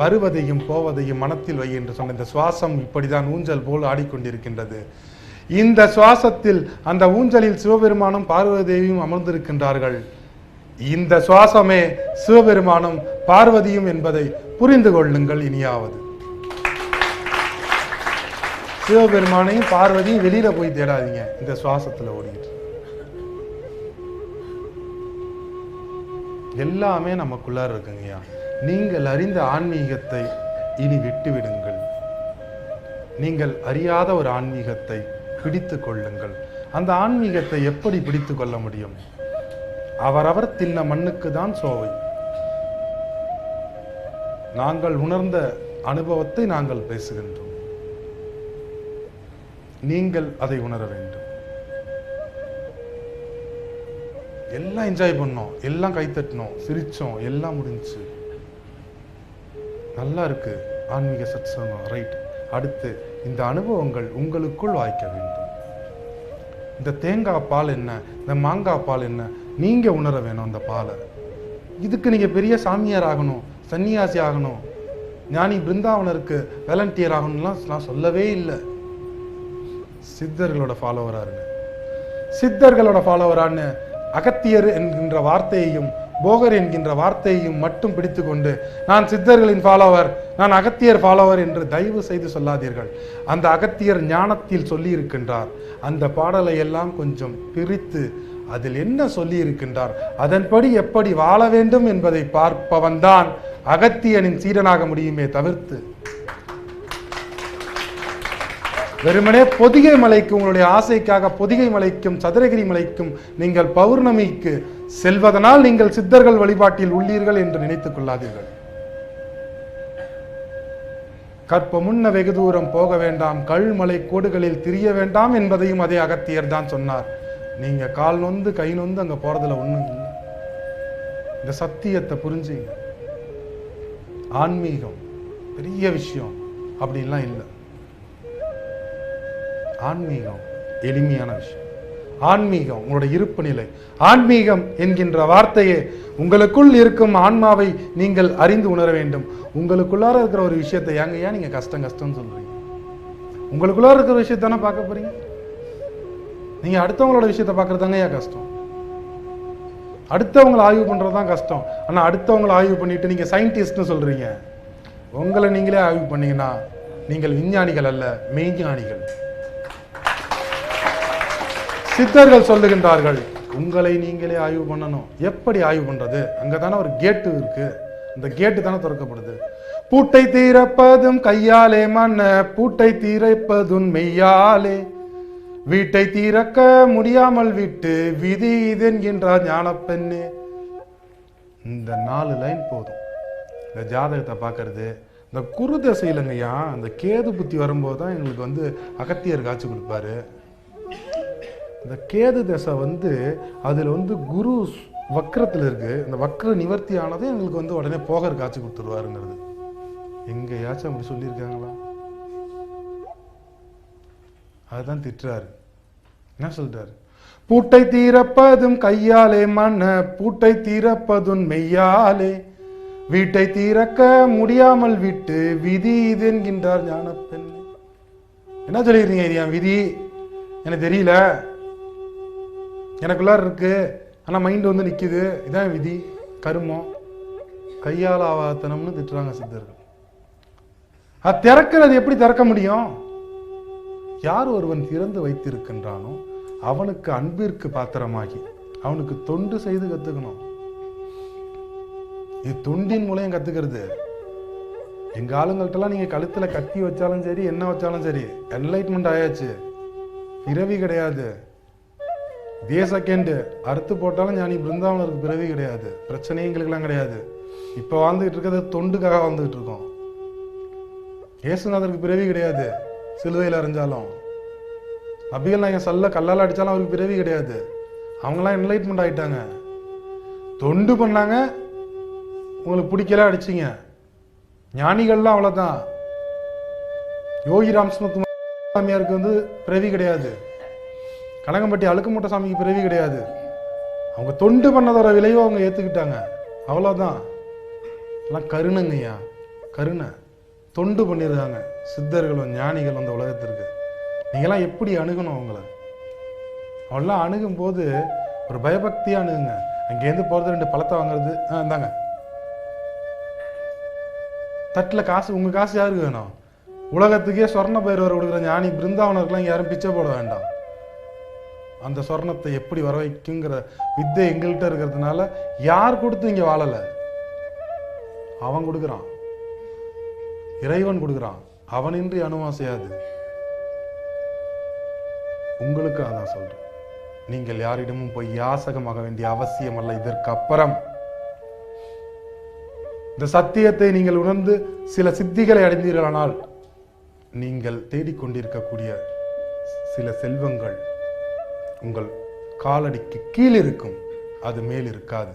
வருவதையும் போவதையும் மனத்தில் வை என்று சொன்ன இந்த சுவாசம் இப்படிதான் ஊஞ்சல் போல் ஆடிக்கொண்டிருக்கின்றது. இந்த சுவாசத்தில் அந்த ஊஞ்சலில் சிவபெருமானும் பார்வதி தேவியும் அமர்ந்திருக்கின்றார்கள். இந்த சுவாசமே சிவபெருமானும் பார்வதியும் என்பதை புரிந்து கொள்ளுங்கள் இனியாவது. சிவபெருமானையும் பார்வதியும் வெளியில போய் தேடாதீங்க. இந்த சுவாசத்துல ஓடிட்டு. எல்லாமே நமக்குள்ளார இருக்குங்கய்யா. நீங்கள் அறிந்த ஆன்மீகத்தை இனி விட்டுவிடுங்கள். நீங்கள் அறியாத ஒரு ஆன்மீகத்தை பிடித்து கொள்ளுங்கள். அந்த ஆன்மீகத்தை எப்படி பிடித்து கொள்ள முடியும்? அவரவர் தின்ன மண்ணுக்கு தான் சோவை. நாங்கள் உணர்ந்த அனுபவத்தை நாங்கள் பேசுகின்றோம். நீங்கள் அதை உணர வேண்டும். எல்லாம் என்ஜாய் பண்ணோம். எல்லாம் கைத்தட்டினோம். சிரிச்சோம். எல்லாம் முடிஞ்சு. நல்லா இருக்குது ஆன்மீக சத்சங்கம் ரைட் அடுத்து இந்த அனுபவங்கள் உங்களுக்குள் வாய்க்க வேண்டும். இந்த தேங்காய் பால் என்ன? இந்த மாங்காய் பால் என்ன? நீங்கள் உணர வேணும் அந்த பாலை. இதுக்கு நீங்கள் பெரிய சாமியார் ஆகணும் சன்னியாசி ஆகணும். ஞானி பிருந்தாவனருக்கு வேலண்டியர் ஆகணும்லாம் நான் சொல்லவே இல்லை. சித்தர்களோட ஃபாலோவராக இருங்க. சித்தர்களோட ஃபாலோவரான்னு அகத்தியர் என்கின்ற வார்த்தையையும் போகர் என்கின்ற வார்த்தையையும் மட்டும் பிடித்துக்கொண்டு நான் சித்தர்களின் ஃபாலோவர் நான் அகத்தியர் ஃபாலோவர் என்று தயவு செய்து சொல்லாதீர்கள். அந்த அகத்தியர் ஞானத்தில் சொல்லியிருக்கின்றார். அந்த பாடலை எல்லாம் கொஞ்சம் பிரித்து அதில் என்ன சொல்லியிருக்கின்றார்? அதன்படி எப்படி வாழ வேண்டும் என்பதை பார்ப்பவன்தான் அகத்தியனின் சீடனாக முடியுமே தவிர்த்து. வெறுமனே பொதிகை மலைக்கு உங்களுடைய ஆசைக்காக பொதிகை மலைக்கும் சதுரகிரி மலைக்கும் நீங்கள் பௌர்ணமிக்கு செல்வதனால் நீங்கள் சித்தர்கள் வழிபாட்டில் உள்ளீர்கள் என்று நினைத்துக் கொள்ளாதீர்கள். கற்ப முன்ன வெகு தூரம் போக வேண்டாம் கல்மலை கோடுகளில் திரிய வேண்டாம் என்பதையும் அதே அகத்தியர் தான் சொன்னார். நீங்க கால் நொந்து கை நொந்து அங்க போறதுல ஒண்ணும் இல்லை. இந்த சத்தியத்தை புரிஞ்சுங்க. ஆன்மீகம் பெரிய விஷயம். அப்படின்லாம் இல்லை. ஆன்மீகம் எளிமையான விஷயம். ஆன்மீகம் உங்களோட இருப்பு நிலை ஆன்மீகம் என்கின்ற வார்த்தையே உங்களுக்குள் இருக்கும் ஆன்மாவை நீங்கள் அறிந்து உணர வேண்டும். உங்களுக்குள்ளார இருக்கிற ஒரு விஷயத்தை ஏங்க ஏன் நீங்கள் கஷ்டம் கஷ்டம்னு சொல்றீங்க? உங்களுக்குள்ளார இருக்கிற விஷயத்தானே பார்க்க போறீங்க? நீங்கள் அடுத்தவங்களோட விஷயத்தை பார்க்கறதாங்க ஏன் கஷ்டம்? அடுத்தவங்களை ஆய்வு பண்ணுறது தான் கஷ்டம். ஆனால் அடுத்தவங்களை ஆய்வு பண்ணிட்டு நீங்கள் சயின்டிஸ்ட்னு சொல்றீங்க. உங்களை நீங்களே ஆய்வு பண்ணீங்கன்னா நீங்கள் விஞ்ஞானிகள் அல்ல மெய்ஞானிகள். சித்தர்கள் சொல்லுகின்றார்கள் உங்களை நீங்களே ஆய்வு பண்ணணும். எப்படி ஆய்வு பண்றது? அங்கதானே ஒரு கேட்டு இருக்கு. அந்த கேட்டு தானே திறக்கப்படுது. பூட்டை தீரப்பதும் கையாலே மண்ண பூட்டை தீரப்பதும் மெய்யாலே. வீட்டை தீரக்க முடியாமல் விட்டு விதி இதென்கின்றார் ஞானப்பெண்ணு. இந்த நாலு லைன் போதும். இந்த ஜாதகத்தை பார்க்கறது. இந்த குரு தசையிலங்கய்யா அந்த கேது புத்தி வரும்போது தான் எங்களுக்கு வந்து அகத்தியர் காட்சி கொடுப்பாரு. இந்த கேது தசை வந்து அதில் வந்து குரு வக்கரத்தில் இருக்குது இந்த வக்கர நிவர்த்தி ஆனதே எங்களுக்கு வந்து உடனே போகர் காட்சி கொடுத்துருவாருங்கிறது. எங்கேயாச்சும் அப்படி சொல்லியிருக்காங்களா? அதுதான் திட்டுறாரு. என்ன சொல்றாரு? பூட்டை தீரப்பதும் கையாலே மண்ண பூட்டை தீரப்பதும் மெய்யாலே. வீட்டை தீரக்க முடியாமல் விட்டு விதி இது என்கின்றார் ஞானப்பெண் என்ன சொல்லிடுறீங்க இது என் விதி? எனக்கு தெரியல. எனக்குள்ளார இருக்கு. ஆனால் மைண்டு வந்து நிற்கிது இதான் விதி. கருமம். கையால் ஆவாத்தனம்னு திட்டுறாங்க சித்தர்கள். அது திறக்கிறது எப்படி திறக்க முடியும்? யார் ஒருவன் திறந்து வைத்திருக்கின்றானோ அவனுக்கு அன்பிற்கு பாத்திரமாகி அவனுக்கு தொண்டு செய்து கத்துக்கணும். இது தொண்டின் மூலம் கத்துக்கிறது. எங்க ஆளுங்கள்ட்டலாம் நீங்க கழுத்துல கத்தி வச்சாலும் சரி என்ன வச்சாலும் சரி என்லைட்மெண்ட் ஆயாச்சு. இரவி கிடையாது. இதே அறுத்து போட்டாலும் ஞானி பிருந்தாவனருக்கு பிறவி கிடையாது பிரச்சனையும் எங்களுக்கெல்லாம் கிடையாது இப்போ வாழ்ந்துகிட்டு இருக்கிறது தொண்டுக்காக வாழ்ந்துகிட்டு இருக்கோம் இயேசுநாதருக்கு பிறவி கிடையாது சிலுவையில் அரைஞ்சாலும் நபிகள் என் சல்ல கல்லால் அடிச்சாலும் அவருக்கு பிறவி கிடையாது அவங்களாம் என்லைட்மெண்ட் ஆயிட்டாங்க தொண்டு பண்ணாங்க உங்களுக்கு பிடிக்கல அடிச்சிங்க ஞானிகள்லாம் அவ்வளோதான் யோகி ராமஸ்மத் சாமியாருக்கு வந்து பிறவி கிடையாது கனகம்பட்டி அழுக்குமூட்ட சாமிக்கு பிறவி கிடையாது. அவங்க தொண்டு பண்ணதோட விளைவோ அவங்க ஏற்றுக்கிட்டாங்க அவ்வளோதான் எல்லாம் கருணைங்கய்யா. கருணை. தொண்டு பண்ணியிருக்காங்க சித்தர்களும் ஞானிகள் அந்த உலகத்திற்கு. நீங்களாம் எப்படி அணுகணும் அவங்கள? அவெல்லாம் அணுகும் போது ஒரு பயபக்தியாக அணுகுங்க. அங்கேருந்து போகிறது ரெண்டு பழத்தை வாங்குறது ஆ இந்தாங்க. தட்டில் காசு உங்கள் காசு யாருக்கு வேணும்? உலகத்துக்கே சொர்ண பைரவர் கொடுக்குற ஞானி பிருந்தாவனருக்குலாம் யாரும் பிச்சை போட வேண்டாம். அந்த சொர்ணத்தை எப்படி வர வைக்குங்கிற வித்தை எங்கள்கிட்ட இருக்கிறதுனால யார் கொடுத்து இங்க வாழல? அவன் கொடுக்குறான். இறைவன் கொடுக்குறான். அவனின்றி அனுவாசையாது உங்களுக்கு அதான் சொல்றேன். நீங்கள் யாரிடமும் போய் யாசகமாக வேண்டிய அவசியம் அல்ல. இதற்கு அப்புறம் இந்த சத்தியத்தை நீங்கள் உணர்ந்து சில சித்திகளை அடைந்தீர்களானால் நீங்கள் தேடிக்கொண்டிருக்கக்கூடிய சில செல்வங்கள் உங்கள் காலடிக்கு கீழ் இருக்கும் அது மேல் இருக்காது